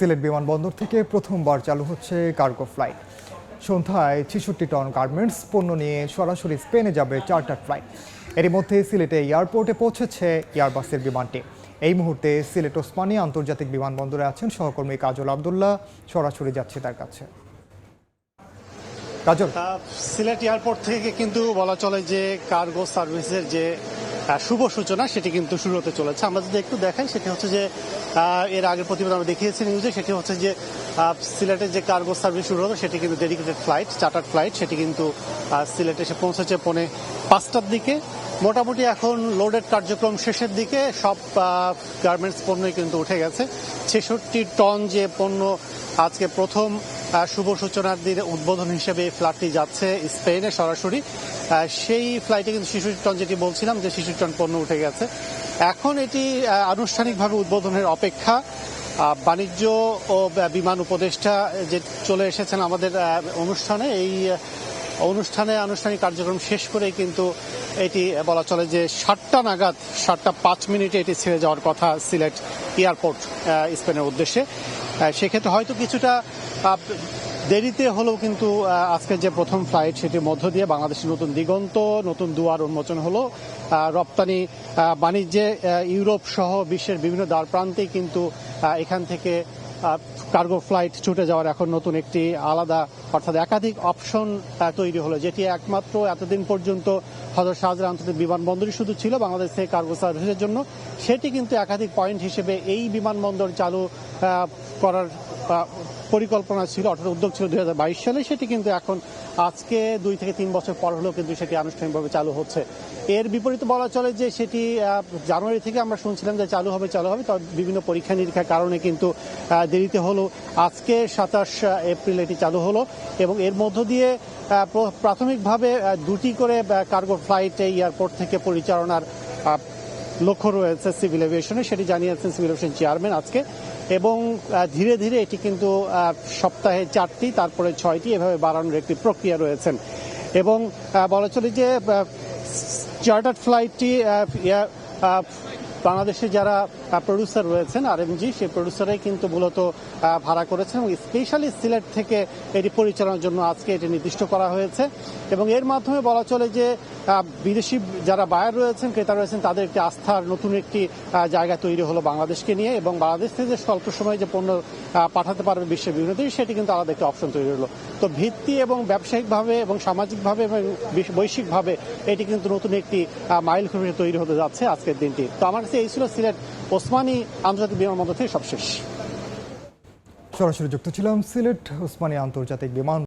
সিলেট বিমানবন্দর থেকে প্রথমবার চালু হচ্ছে কার্গো ফ্লাইট। সন্ধ্যায় ছেষট্টি টন গার্মেন্টস পণ্য নিয়ে সরাসরি স্পেনে যাবে চার্টার ফ্লাইট। এরই মধ্যে সিলেটে এয়ারপোর্টে পৌঁছেছে এয়ারবাসের বিমানটি। এই মুহূর্তে সিলেট ওসমানী আন্তর্জাতিক বিমানবন্দরে আছেন সহকর্মী কাজল আবদুল্লাহ। সরাসরি যাচ্ছে তার কাছে। কাজল। সিলেট এয়ারপোর্ট থেকে কিন্তু বলা চলে যে কার্গো সার্ভিসের যে শুভ সূচনা, সেটি কিন্তু শুরু হতে চলেছে। আমরা যদি একটু দেখাই, সেটি হচ্ছে যে এর আগের প্রতিবেদন আমরা দেখিয়েছি নিউজে সেটি হচ্ছে যে সিলেটের যে কার্গো সার্ভিস শুরু হলো, সেটি কিন্তু ডেডিকেটেড ফ্লাইট চার্টার ফ্লাইট সেটি কিন্তু সিলেটে এসে পৌঁছেছে পৌনে পাঁচটার দিকে। মোটামুটি এখন লোডেড কার্যক্রম শেষের দিকে, সব গার্মেন্টস পণ্যই কিন্তু উঠে গেছে। ছেষট্টি টন যে পণ্য আজকে প্রথম শুভ সূচনার দিনে উদ্বোধন হিসেবে এই ফ্লাইটটি যাচ্ছে স্পেনে সরাসরি। সেই ফ্লাইটে কিন্তু শিশু টন যেটি বলছিলাম যে শিশু টন পণ্য উঠে গেছে। এখন এটি আনুষ্ঠানিকভাবে উদ্বোধনের অপেক্ষা। বাণিজ্য ও বিমান উপদেষ্টা যে চলে এসেছেন আমাদের অনুষ্ঠানে, এই অনুষ্ঠানে আনুষ্ঠানিক কার্যক্রম শেষ করে কিন্তু এটি বলা চলে যে সাতটা নাগাদ, সাতটা পাঁচ মিনিটে এটি ছেড়ে যাওয়ার কথা সিলেট এয়ারপোর্ট স্পেনের উদ্দেশ্যে। সেক্ষেত্রে হয়তো কিছুটা দেরিতে হলেও কিন্তু আহ, আজকের যে প্রথম ফ্লাইট সেটির মধ্য দিয়ে বাংলাদেশের নতুন দিগন্ত নতুন দুয়ার উন্মোচন হলো। রপ্তানি বাণিজ্যে ইউরোপ সহ বিশ্বের বিভিন্ন দ্বার প্রান্তেই কিন্তু এখান থেকে কার্গো ফ্লাইট ছুটে যাওয়ার এখন নতুন একটি আলাদা অর্থাৎ একাধিক অপশন তৈরি হলো যেটি একমাত্র এতদিন পর্যন্ত হজরত শাহজালাল আন্তর্জাতিক বিমানবন্দরই শুধু ছিল বাংলাদেশ থেকে কার্গো সার্ভিসের জন্য। সেটি কিন্তু একাধিক পয়েন্ট হিসেবে এই বিমানবন্দর চালু করার পরিকল্পনা ছিল, অর্থাৎ উদ্যোগ ছিল দুই হাজার বাইশ সালে, সেটি কিন্তু এখন আজকে দুই থেকে তিন বছর পর হলেও কিন্তু সেটি আনুষ্ঠানিকভাবে চালু হচ্ছে। এর বিপরীতে বলা চলে যে সেটি জানুয়ারি থেকে আমরা শুনছিলাম যে চালু হবে চালু হবে, তবে বিভিন্ন পরীক্ষা নিরীক্ষার কারণে কিন্তু দেরিতে হলো। আজকে সাতাশ এপ্রিল এটি চালু হলো এবং এর মধ্য দিয়ে প্র- প্রাথমিকভাবে দুটি করে কার্গো ফ্লাইট এয়ারপোর্ট থেকে পরিচালনার লক্ষ্য রয়েছে সিভিল এভিয়েশনে, সেটি জানিয়েছেন সিভিল এভিয়েশন চেয়ারম্যান আজকে। এবং ধীরে ধীরে এটি কিন্তু সপ্তাহে চারটি, তারপরে ছয়টি, এভাবে বাড়ানোর একটি প্রক্রিয়া রয়েছেন। এবং বলা চলে যে চার্টার্ড ফ্লাইটটি বাংলাদেশে যারা প্রডিউসার রয়েছেন আর আরএমজি সেই প্রডিউসারাই কিন্তু মূলত ভাড়া করেছেন এবং স্পেশালি সিলেট থেকে এটি পরিচালনার জন্য আজকে এটি নির্দিষ্ট করা হয়েছে। এবং এর মাধ্যমে বলা চলে যে বিদেশি যারা বায়ার রয়েছেন, ক্রেতা রয়েছেন, তাদের একটি আস্থার নতুন একটি জায়গা তৈরি হলো বাংলাদেশকে নিয়ে এবং বাংলাদেশ থেকে যে স্বল্প সময়ে যে পণ্য পাঠাতে পারবে বিশ্বের বিভিন্ন দেশে, সেটি কিন্তু আলাদা একটি অপশন তৈরি হলো। তো ভিত্তি এবং ব্যবসায়িকভাবে এবং সামাজিকভাবে এবং বৈশ্বিকভাবে এটি কিন্তু নতুন একটি মাইল খুঁড়ে তৈরি হতে যাচ্ছে আজকের দিনটি। তো আমার কাছে এই ছিল সিলেট ওসমানী আন্তর্জাতিক বিমানবন্দর থেকে সবশেষ। সরাসরি যুক্ত ছিলাম সিলেট ওসমানী আন্তর্জাতিক বিমান